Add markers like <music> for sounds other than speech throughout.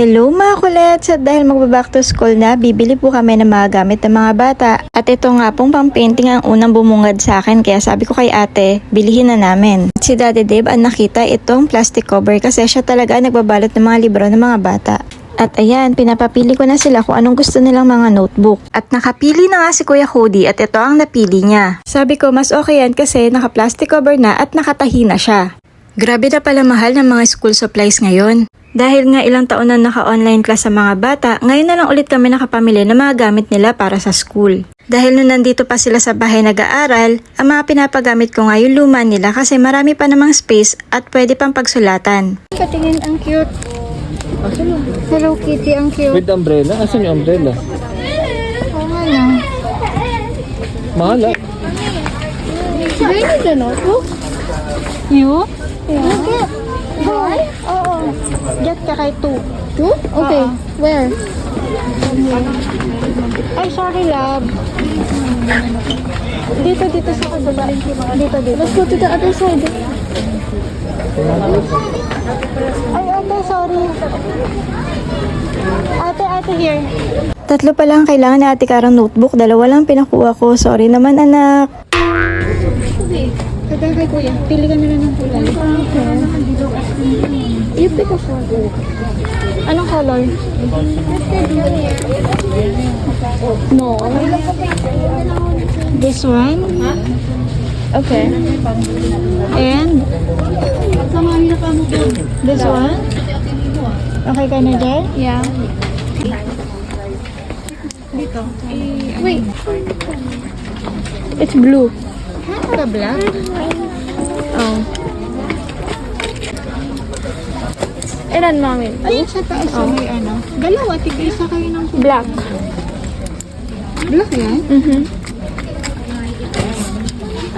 Hello mga kulets! At dahil magbaback to school na, bibili po kami ng mga gamit ng mga bata. At ito nga pong pang-painting ang unang bumungad sa akin kaya sabi ko kay ate, bilihin na namin. At si Daddy Dave ang nakita itong plastic cover kasi siya talaga nagbabalot ng mga libro ng mga bata. At ayan, pinapapili ko na sila kung anong gusto nilang mga notebook. At nakapili na nga si Kuya Cody at ito ang napili niya. Sabi ko mas okay yan kasi naka-plastic cover na at nakatahi na siya. Grabe na pala mahal ng mga school supplies ngayon. Dahil nga ilang taon na naka-online class sa mga bata, ngayon na lang ulit kami nakapamili ng mga gamit nila para sa school. Dahil nung nandito pa sila sa bahay nag-aaral, ang mga pinapagamit ko nga yung luma nila kasi marami pa namang space at pwede pang pagsulatan. Patingin ang cute. Hello Kitty, ang cute. With umbrella? Asan yung umbrella? Oo nga na. Mahal ah. Do you need a notebook? You? Yeah. Why? Oo. Get ka kay two. Two? Okay. Where? Ay, sorry, love. Dito, dito sa kababa. Dito, dito. Let's go to the other side. Ay, ate, sorry. Ate, ate, here. Tatlo pa lang kailangan ni ate Karang notebook. Dalawa lang pinakuha ko. Sorry naman, anak. Sabi kay kuya, pili ka na lang ng kulay. You pick a color. Anong color? No. This one? Okay. And? This one? Okay ka na dyan? Yeah. Wait. It's blue. The black? Ilan, mami? Ay, sa taas oh. may ano. Dalawa, tigil isa kayo ng Black. black yan. Mm-hmm.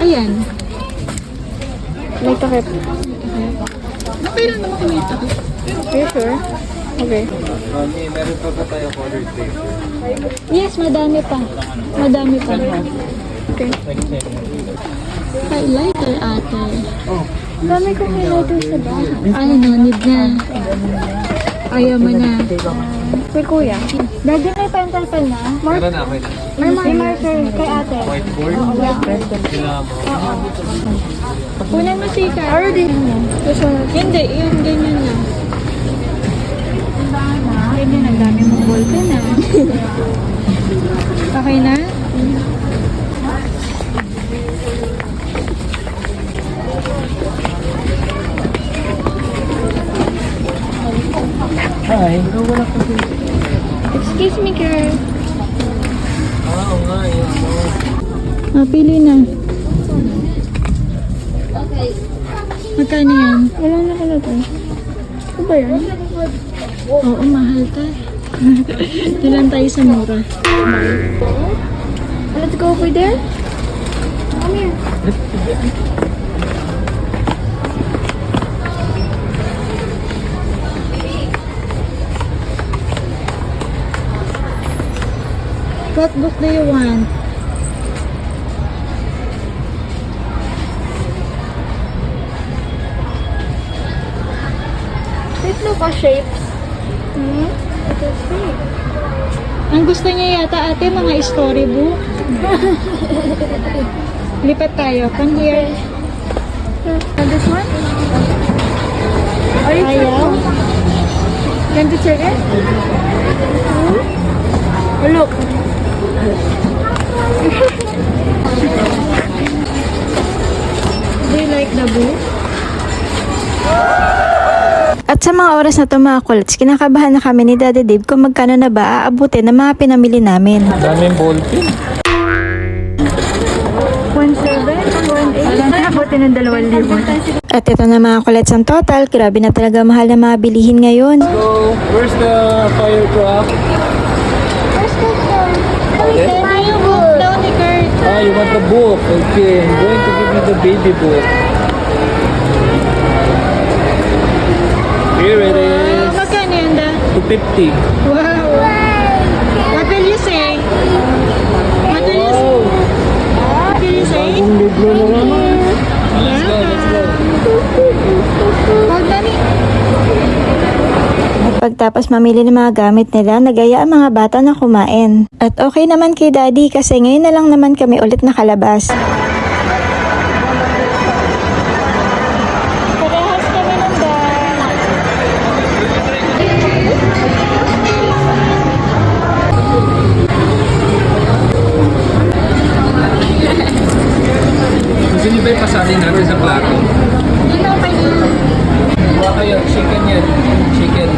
Ayan. May takip. Okay lang naman kung may takip. Are you sure? Okay. Mami, meron pa ba tayo colored tape? Yes, madami pa. Madami pa. Okay. Highlighter ate. Dami ko highlighter sa bahay. Ay, no, need na. Ayaw mo na. Kay kuya. Daddy, may pencil pen na. Meron na, okay na. May marker kay ate. Whiteboard? Kailangan mo. Kunan mo si Ika. Already. Hindi, yung ganyan na. Ganyan, ang dami mong ballpen na. <laughs> okay na? Hi. Excuse me, girl. Ah, oo nga, yun. Ah, pili na. Magkano yan? Wala na ka na to. Ano ba yan? Oo, mahal ta. Dilan <laughs> tayo sa mura. Let's go over there. Come here. What book do you want? Look at shapes. Hmm? Ito shape. Ang gusto niya yata ate, mga storybook. <laughs> Lipat tayo. Come here. And this one? Are you Ayaw. Can you check it? Oh, look. At sa mga oras na to mga kulits, kinakabahan na kami ni Daddy Dave kung magkano na ba aabutin ng mga pinamili namin. Daming ballpen. 1.7? 1.8? Abutin ng 2,000. At ito na mga kulits ang total, grabe na talaga mahal na mga bilihin ngayon. So, where's the? Okay. Book daw ni Kurt. Ah, you want the book. Okay, I'm going to give you the baby book. Here it is. Magkano yan da? 250. Wow. What will you say? What will you say? What will you say? bagong libro na naman. Let's go, let's go. Hold on. Pagtapos mamili ng mga gamit nila, nagaya ang mga bata na kumain. At okay naman kay daddy kasi ngayon na lang naman kami ulit nakalabas. Niyo ba ipasali natin sa plato? Kuha kayo, chicken yan. Chicken.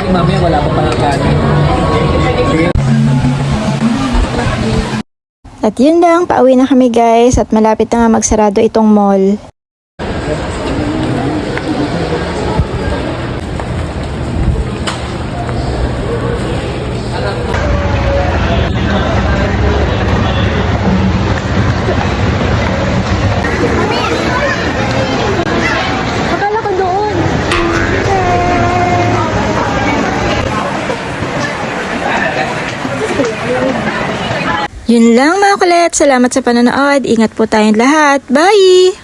Ay, mamaya wala pa palang kanin. At yun lang, pauwi na kami guys at malapit na nga magsarado itong mall. Yun lang mga kulit, salamat sa panonood, ingat po tayong lahat, bye!